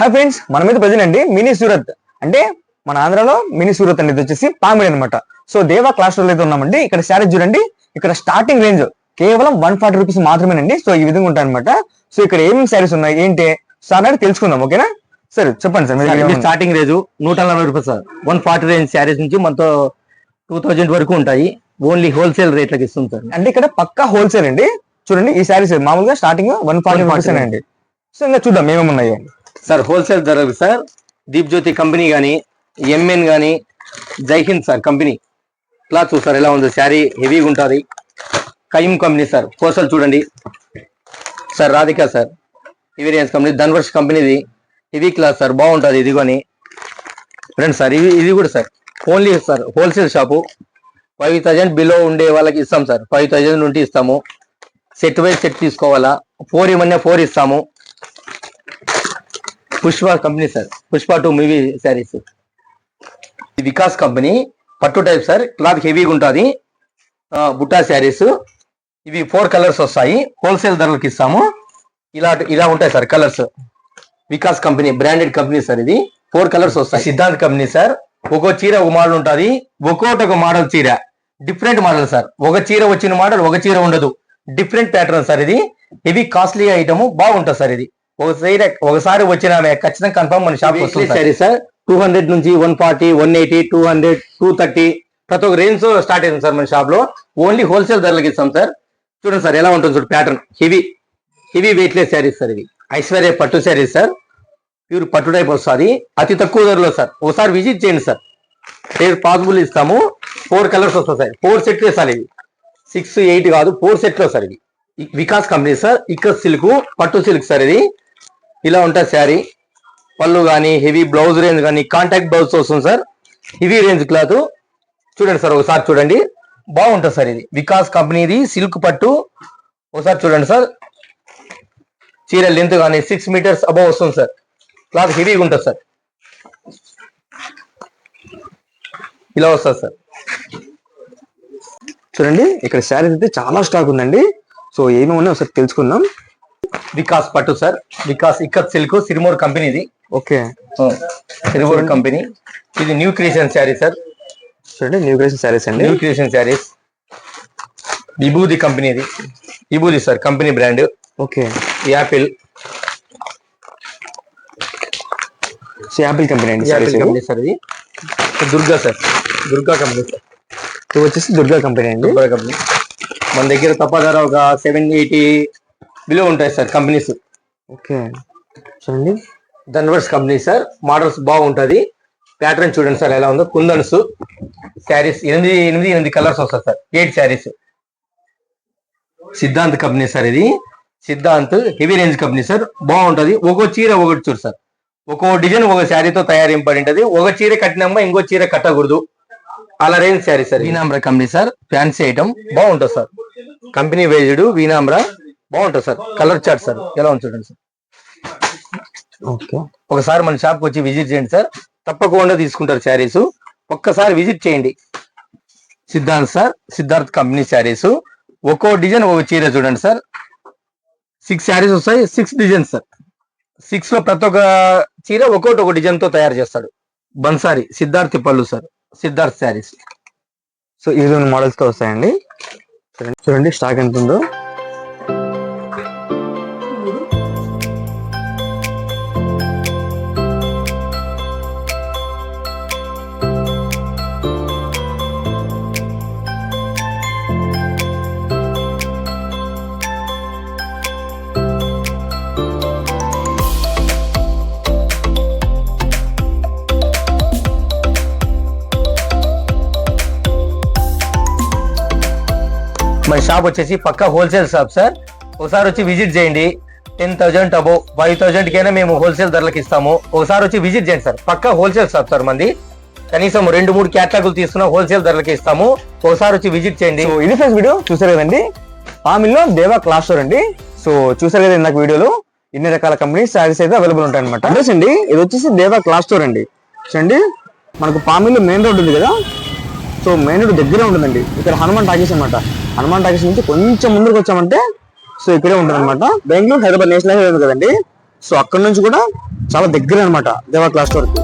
Hi friends మన మీద present అండి మినీ సూరత్. అంటే మన ఆంధ్రాలో మినీ సూరత్ అనేది వచ్చేసి పామిడి అనమాట సో దేవా క్లాస్లో అయితే ఉన్నామండి. ఇక్కడ శారీస్ చూడండి ఇక్కడ స్టార్టింగ్ రేంజ్ కేవలం వన్ ఫార్టీ రూపీస్ మాత్రమేనండి. సో ఈ విధంగా ఉంటాయి అనమాట సో ఇక్కడ ఏమేమి శారీస్ ఉన్నాయి ఏంటి? సో అన్నది తెలుసుకుందాం ఓకేనా? సరే చెప్పండి సార్ స్టార్టింగ్ రేంజ్ నూట నలభై రూపాయలు sir one forty range saris నుంచి మనతో టూ థౌజండ్ వరకు ఉంటాయి. ఓన్లీ హోల్సేల్ రేట్లకి ఇస్తుంది సార్ అంటే ఇక్కడ పక్కా హోల్సేల్ అండి. చూడండి ఈ శారీస్ మామూలుగా స్టార్టింగ్ వన్ ఫార్టీ రూపీస్ అండి. సో ఇంకా చూద్దాం ఏమేమి ఉన్నాయో. సార్ హోల్సేల్ ధరలు సార్. దీప్ జ్యోతి కంపెనీ కానీ ఎంఎన్ కానీ Jai Hind sir company. Cloth sir ఎలా ఉందో? శారీ హెవీగా ఉంటుంది. Kayyam company sir. హోల్సేల్ చూడండి. Sir Radhika sir. ఇవిరియన్స్ company Dhanvarsh కంపెనీది. హెవీ క్లాత్ సార్ బాగుంటుంది ఇది కానీ ఫ్రెండ్స్ సార్ ఇది ఇది కూడా sir. Only sir wholesale shop. Five thousand below ఉండే వాళ్ళకి ఇస్తాం సార్. ఫైవ్ థౌజండ్ నుండి ఇస్తాము. సెట్ వైజ్ సెట్ తీసుకోవాలా. ఫోర్ ఇవన్నీ ఫోర్ ఇస్తాము. Pushpa company sir. Pushpa two movie saris ఇది వికాస్ కంపెనీ. పట్టు టైప్ సార్. క్లాత్ హెవీగా ఉంటుంది. బుట్టా శారీస్ ఇవి ఫోర్ కలర్స్ వస్తాయి. హోల్సేల్ ధరలకు ఇస్తాము. ఇలా ఇలా ఉంటాయి sir colours. Vikas company branded company sir ఇది. ఫోర్ కలర్స్ వస్తాయి. Siddhant company sir. ఒక్కో చీర ఒక మోడల్ ఉంటుంది. ఒక్కోటి ఒక మోడల్ చీర. Different model sir. ఒక చీర వచ్చిన మోడల్ ఒక చీర ఉండదు. డిఫరెంట్ ప్యాటర్న్ సార్ ఇది. హెవీ కాస్ట్లీ ఐటమ్ బాగుంటుంది సార్ ఇది. ఒకసారి ఒకసారి వచ్చిన ఖచ్చితంగా కన్ఫర్మ్ మన షాప్ వస్తుంది సరే సార్ టూ హండ్రెడ్ నుంచి one forty one eighty two hundred two thirty ప్రతి ఒక్క రేంజ్ స్టార్ట్ అయింది సార్ మన షాప్లో. ఓన్లీ హోల్సేల్ ధరలకు ఇస్తాం సార్ చూడండి సార్ ఎలా ఉంటుంది చూడు pattern heavy heavy weightless saris sir ఇవి. ఐశ్వర్య పట్టు శారీస్ సార్ ప్యూర్ పట్టు టైప్ వస్తుంది. అతి తక్కువ ధరలో సార్ ఒకసారి విజిట్ చేయండి సార్ రేపు పాసిబుల్ ఇస్తాము. ఫోర్ కలర్స్ వస్తాయి సార్ ఫోర్ సెట్ సార్ ఇవి. సిక్స్ ఎయిట్ కాదు ఫోర్ సెట్లో సార్ ఇవి. వికాస్ కంపెనీ సార్ ఇక్కడ సిల్క్ పట్టు సిల్క్ సార్ ఇది. ఇలా ఉంటుంది శారీ. పళ్ళు కానీ హెవీ బ్లౌజ్ రేంజ్ కానీ కాంటాక్ట్ బ్లౌజ్ వస్తుంది సార్. Heavy range cloth. చూడండి సార్ ఒకసారి చూడండి. బాగుంటుంది సార్ ఇది. వికాస్ కంపెనీది సిల్క్ పట్టు. ఒకసారి చూడండి సార్. చీర లెంత్ కానీ సిక్స్ మీటర్స్ అబౌవ్ వస్తుంది సార్. క్లాత్ హెవీగా ఉంటుంది సార్. ఇలా వస్తుంది సార్. చూడండి ఇక్కడ శారీస్ అయితే చాలా స్టాక్ ఉందండి. సో ఏమేమి ఉన్నాయో ఒకసారి తెలుసుకుందాం. వికాస్ పట్టు సార్. వికాస్ ఇక్కత్ సిల్క్ సిరిమోర్ కంపెనీది ఓకే. సిరిమోర్ కంపెనీ. ఇది న్యూ క్రియేషన్ శారీ సార్. చూడండి న్యూ క్రియేషన్ శారీస్ అండి. New creation saris. విభూది కంపెనీది Vibhuti sir company brand. Okay. Apple. Apple company అండి యాపిల్ కంపెనీ సార్ ఇది. Durga sir. Durga company sir. ఇది వచ్చేసి దుర్గా కంపెనీ అండి. దుర్గా కంపెనీ. మన దగ్గర తప్ప ధర ఒక సెవెన్ ఎయిటీ బిలో ఉంటాయి సార్ కంపెనీస్. ఓకే. చూడండి. Dhanvarsh company sir. మోడల్స్ బాగుంటది. ప్యాటర్న్ చూడండి సార్ ఎలా ఉందో. కుందన్స్ శారీస్ ఎనిమిది ఎనిమిది ఎనిమిది కలర్స్ వస్తాయి sir. Eight saris. Siddhant company sir ఇది. Siddhant heavy range company sir. బాగుంటది. ఒక్కో చీర ఒకటి చూడు సార్. ఒక్కో డిజైన్ ఒక శారీతో తయారింపబడి ఉంటది ఒక చీర కట్టినమ్మా ఇంకో చీర కట్టకూడదు. అలా range sari sir Veenambra company sir. Fancy item. బాగుంటుంది సార్. కంపెనీ వేజ్డ్ వీనాంబ్రా బాగుంటుంది సార్. కలర్ చార్ట్ సార్ ఎలా ఉంది చూడండి సార్ ఓకే. ఒకసారి మన షాప్కి వచ్చి విజిట్ చేయండి సార్ తప్పకుండా తీసుకుంటారు శారీస్. ఒక్కసారి విజిట్ చేయండి. Siddharth sir Siddharth company saris. ఒక్కో డిజైన్ ఒక చీర చూడండి సార్ సిక్స్ శారీస్ వస్తాయి సిక్స్ డిజైన్స్ సార్ సిక్స్లో ప్రతి ఒక్క చీర ఒక్కోటి ఒక డిజైన్తో తయారు చేస్తాడు. బన్సారి సిద్ధార్థ్ పళ్ళు సార్ సిద్ధార్థ్ శారీస్. సో ఈ రెండు మోడల్స్తో వస్తాయండి. చూడండి స్టాక్ ఎంత ఉందో. మన షాప్ వచ్చేసి పక్క హోల్సేల్ షాప్ సార్ ఒకసారి వచ్చి విజిట్ చేయండి. Ten thousand above five thousand కైనా మేము హోల్సేల్ ధరలకు ఇస్తాము. ఒకసారి వచ్చి విజిట్ చేయండి సార్ పక్కా హోల్సేల్ షాప్ సార్ మంది. కనీసం రెండు మూడు క్యాటలాగులు తీసుకున్న హోల్సేల్ ధరలకు ఇస్తాము. ఒకసారి వచ్చి విజిట్ చేయండి. సో ఇది ఫ్రెండ్స్ వీడియో. చూసారు కదండి? పామిల్లో దేవా క్లాస్ స్టోర్ అండి. సో చూసారు కదా ఇందాక వీడియోలో? ఇన్ని రకాల కంపెనీ శారీస్ అయితే అవైలబుల్ ఉంటాయి అనమాట అడ్రస్ అండి. ఇది వచ్చేసి దేవా క్లాస్ స్టోర్ అండి. చూడండి. మనకు పామిల్లో మెయిన్ రోడ్ ఉంది కదా? సో మెయిన్ రోడ్ దగ్గరే ఉంటుందండి. ఇక్కడ హనుమాన్ టాకీస్ అనమాట హనుమాన్ టాకీస్ నుంచి కొంచెం ముందుకు వచ్చామంటే సో ఇక్కడే ఉంటుంది అనమాట బెంగళూరు హైదరాబాద్ నేషనల్ హైవే ఉంది కదండి. సో అక్కడ నుంచి కూడా చాలా దగ్గర అనమాట దేవా క్లాస్ వరకు.